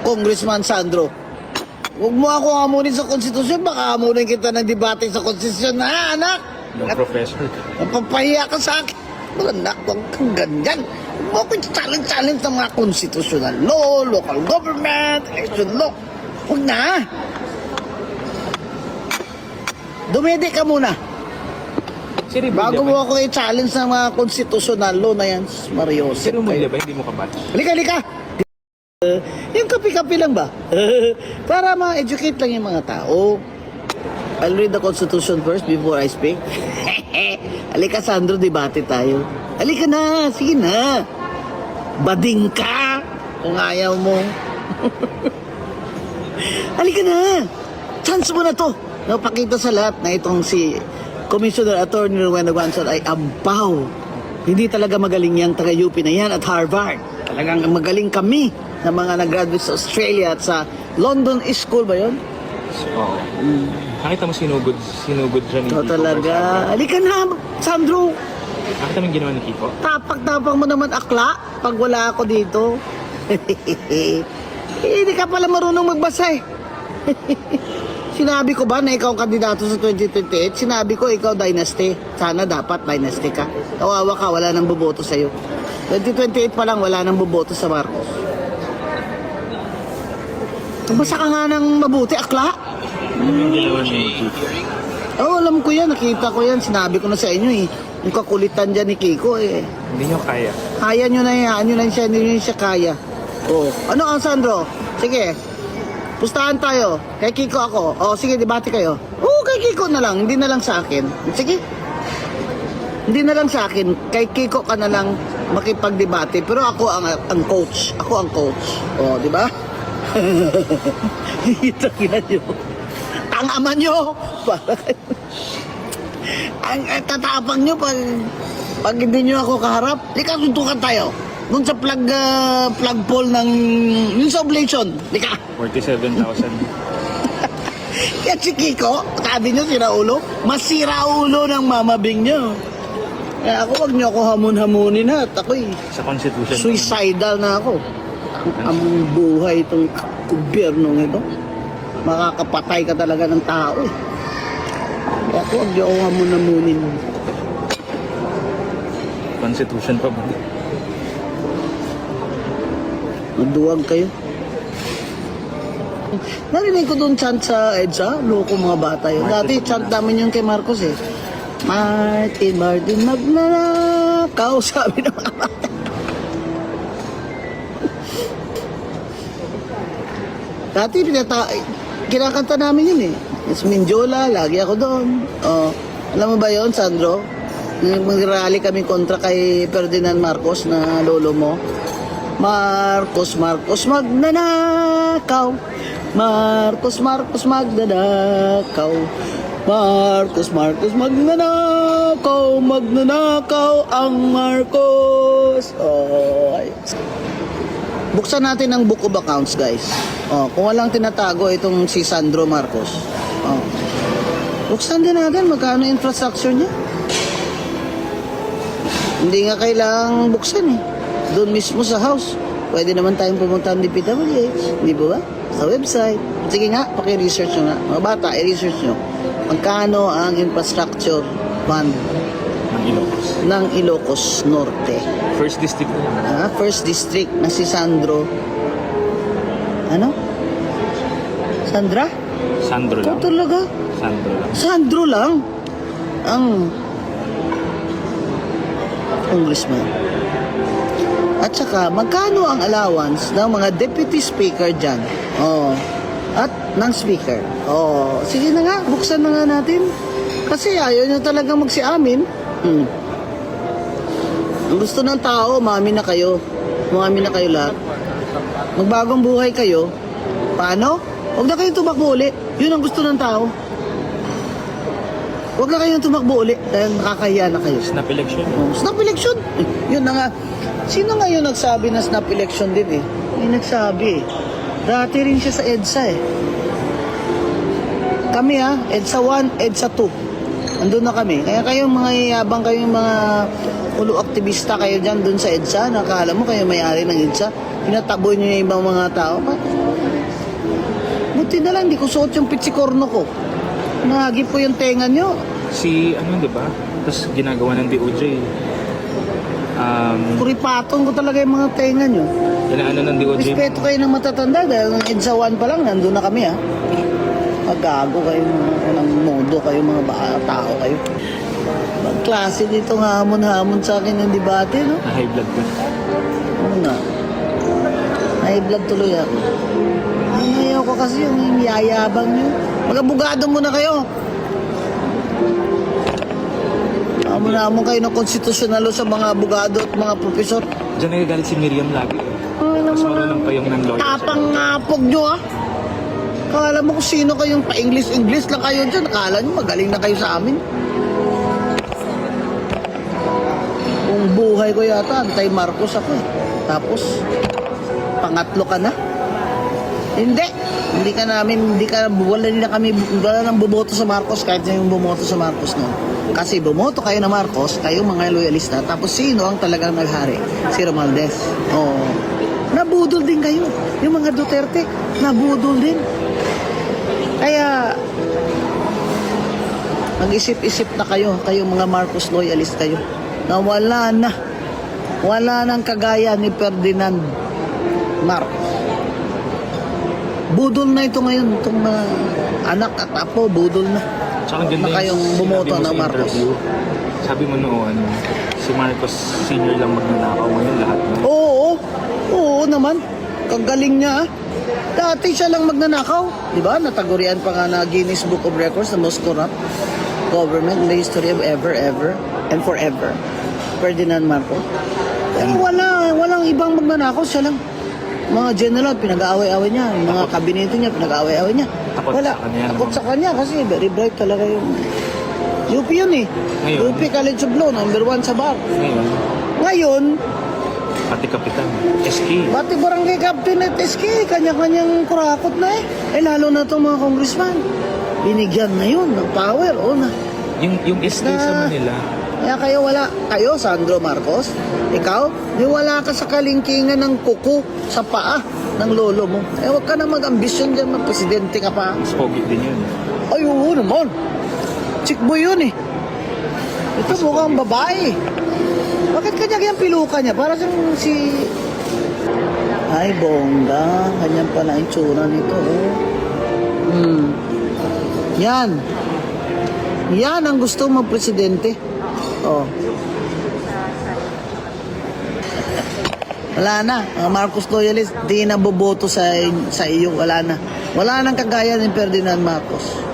Congressman Sandro. Huwag mo ako hamunin sa konstitusyon, baka hamunin kita ng debate sa konstitusyon. Ha, anak? No, professor. Napapahiya ka sa akin. Anak, huwag kang ganyan. Huwag mo akong challenge-challenge ng mga constitutional law, local government, election law. Huwag na. Dumede ka muna. Si Rebulya Bago mo ako i-challenge ng mga constitutional law na yan, Mario. Si Rebulya ba? Hindi mo kabat. Halika, halika! Uh, yung kapi-kapi lang ba? Para ma-educate lang yung mga tao. I'll read the Constitution first before I speak. halika, Sandro, debate tayo. Halika na, sige na. Bading ka kung ayaw mo. halika na. Chance mo na to. Napakita sa lahat na itong si Commissioner Attorney Rowena Guanzon ay ampaw. Hindi talaga magaling yung taga-UP na yan at Harvard. Talagang magaling kami na mga nag-graduate sa Australia at sa London School ba yun? Oo. Nakita mo sinugod, sinugod siya ni O Kiko talaga. Halika na, Sandro. Nakita mo yung ginawa ni Kiko? Tapak-tapak mo naman akla pag wala ako dito. eh, hindi ka pala marunong magbasa eh. Sinabi ko ba na ikaw ang kandidato sa 2028? Sinabi ko ikaw dynasty. Sana dapat dynasty ka. Kawawa ka, wala nang boboto sa'yo. 2028 pa lang, wala nang boboto sa Marcos. Magbasa ka nga ng mabuti, akla. Ano yung ginawa ni Kiko? Oo, alam ko yan. Nakita ko yan. Sinabi ko na sa inyo eh. Yung kakulitan dyan ni Kiko eh. Hindi nyo kaya. Kaya nyo na yan. Nyo lang siya. Hindi nyo siya kaya. Oh. Ano ang Sandro? Sige. Pustahan tayo. Kay Kiko ako. Oh, sige, debate kayo. Oo, kay Kiko na lang. Hindi na lang sa akin. Sige. Hindi na lang sa akin. Kay Kiko ka na lang makipagdebate. Pero ako ang ang coach. Ako ang coach. Oh, di ba? Kita kina nyo. Ang ama nyo. ang, ang tatapang nyo pag pag hindi nyo ako kaharap, lika suntukan tayo. Doon sa plug ah, plug pole ng yung sa oblation. Lika. 47,000. Kaya si Kiko, sabi nyo sira ulo, masira ulo ng mamabing nyo. Kaya ako, wag nyo ako hamon-hamunin ha. At ako'y sa Constitution. suicidal na ako. Ang, ang buhay itong gobyernong ito. Makakapatay ka talaga ng tao eh. Kaya ako, wag nyo ako hamon-hamunin. Constitution pa ba? Magduwag kayo. Narinig ko doon chant sa EDSA, loko mga bata yun. Dati chant namin yung kay Marcos eh. Martin, Martin, magnanakaw, sabi ng mga bata. Dati pinata kinakanta namin yun eh. Yes, Mindiola, lagi ako doon. Oh, alam mo ba yon Sandro? Nung Mag-rally kami kontra kay Ferdinand Marcos na lolo mo. Marcos, Marcos, magnanakaw. Marcos, Marcos, magnanakaw. Marcos, Marcos, magnanakaw. Magnanakaw ang Marcos. Oh, ay. Buksan natin ang book of accounts, guys. Oh, kung walang tinatago itong si Sandro Marcos. Oh. Buksan din natin magkano infrastructure niya. Hindi nga kailangang buksan eh. Doon mismo sa house. Pwede naman tayong pumunta ng DPWH. Hindi ba? Sa website. Sige nga, paki-research nyo nga. Mga bata, i-research nyo. Magkano ang infrastructure fund Ilocos. ng Ilocos Norte? First district yun. Ah, first district na si Sandro. Ano? Sandra? Sandro Ikaw lang. talaga? Sandro lang. Sandro lang ang congressman. At saka, magkano ang allowance ng mga deputy speaker dyan? Oh. At ng speaker. Oh. Sige na nga, buksan na nga natin. Kasi ayaw nyo talaga magsiamin. Hmm. Ang gusto ng tao, mami na kayo. Mami na kayo lahat. Magbagong buhay kayo. Paano? Huwag na kayong tumakbo uli. Yun ang gusto ng tao. Huwag na kayong tumakbo uli dahil nakakahiya na kayo. Snap election. Oh, snap election. Yun na nga. Sino nga yun nagsabi na snap election din eh? May nagsabi eh. Dati rin siya sa EDSA eh. Kami ha, EDSA 1, EDSA 2. Andun na kami. Kaya kayong mga yabang kayong mga ulo aktivista kayo dyan dun sa EDSA. Nakala mo kayo may-ari ng EDSA. Pinataboy niyo yung ibang mga tao. Pa- Buti na lang, hindi ko suot yung pitsikorno ko. Nahagip po yung tenga nyo. Si, ano, di ba? Tapos ginagawa ng DOJ. Um, Kuripaton ko talaga yung mga tenga nyo. inaano ng DOJ. Respeto kayo ng matatanda dahil ng EDSA 1 pa lang, nandun na kami ha. Magago kayo, mga ng modo kayo, mga ba- tao kayo. Ibang klase dito nga hamon-hamon sa akin ng debate, no? High blood ka. Ano nga? High blood tuloy ako. Ang ayaw ko kasi yung yayabang nyo. Mag-abogado muna kayo. Hamon-hamon kayo ng konstitusyonal sa mga abogado at mga profesor. Diyan nagagalit si Miriam lagi. Ay, Mas naman. marunong pa yung ng lawyer. Tapang ngapog nyo ah. Kala mo kung sino kayong pa-English-English lang kayo dyan. Akala nyo magaling na kayo sa amin. Kung buhay ko yata, antay Marcos ako eh. Tapos, pangatlo ka na. Hindi. Hindi ka namin, hindi ka, wala na kami, wala nang bumoto sa Marcos kahit na yung bumoto sa Marcos no. Kasi bumoto kayo na Marcos, kayo mga loyalista, tapos sino ang talagang naghari? Si Romualdez. Oo. Nabudol din kayo. Yung mga Duterte, nabudol din. Kaya, mag-isip-isip na kayo, kayo mga Marcos loyalist kayo, na wala na, wala nang kagaya ni Ferdinand Marcos. Budol na ito ngayon, itong mga anak at apo, budol na. Tsaka ganda Na kayong bumoto sa Marcos. interview. Sabi mo noon, si Marcos senior lang magnanakaw ngayon lahat na. Oo, oo naman. Kagaling niya. ah. Dati siya lang magnanakaw. Di ba? Natagurian pa nga na Guinness Book of Records na most corrupt government in the history of ever, ever, and forever. Ferdinand Marcos. Pero wala, walang ibang magnanakaw. Siya lang. Mga general, pinag-aaway-aaway niya. Yung Mga kabineto niya, pinag-aaway-aaway niya. Takot wala. sa kanya, Takot sa kanya kasi very bright talaga yung... UP yun eh. Ngayon? UP College of Law, number one sa bar. Ngayon, Ngayon, pati kapitan, SK. Pati barangay captain at SK, kanya-kanyang kurakot na eh. Eh lalo na itong mga congressman. Binigyan na yun ng power. O na. Yung, yung SK sa Na- Manila, Kaya kayo wala, kayo Sandro Marcos, ikaw, di wala ka sa kalingkingan ng kuko sa paa ng lolo mo. Eh huwag ka na mag-ambisyon dyan, mag-presidente ka pa. mas pogi din yun. Ay, oo naman. Chick boy yun eh. Ito mukhang babae. Bakit kanya yung piluka niya? Para siyang si... Ay, bongga. Ganyan pala ang tsura nito. Oh. Hmm. Yan. Yan ang gusto mong presidente. Oh. Wala na. Mga Marcos Loyalist, di na boboto sa, sa iyo. Wala na. Wala nang kagaya ni Ferdinand Marcos.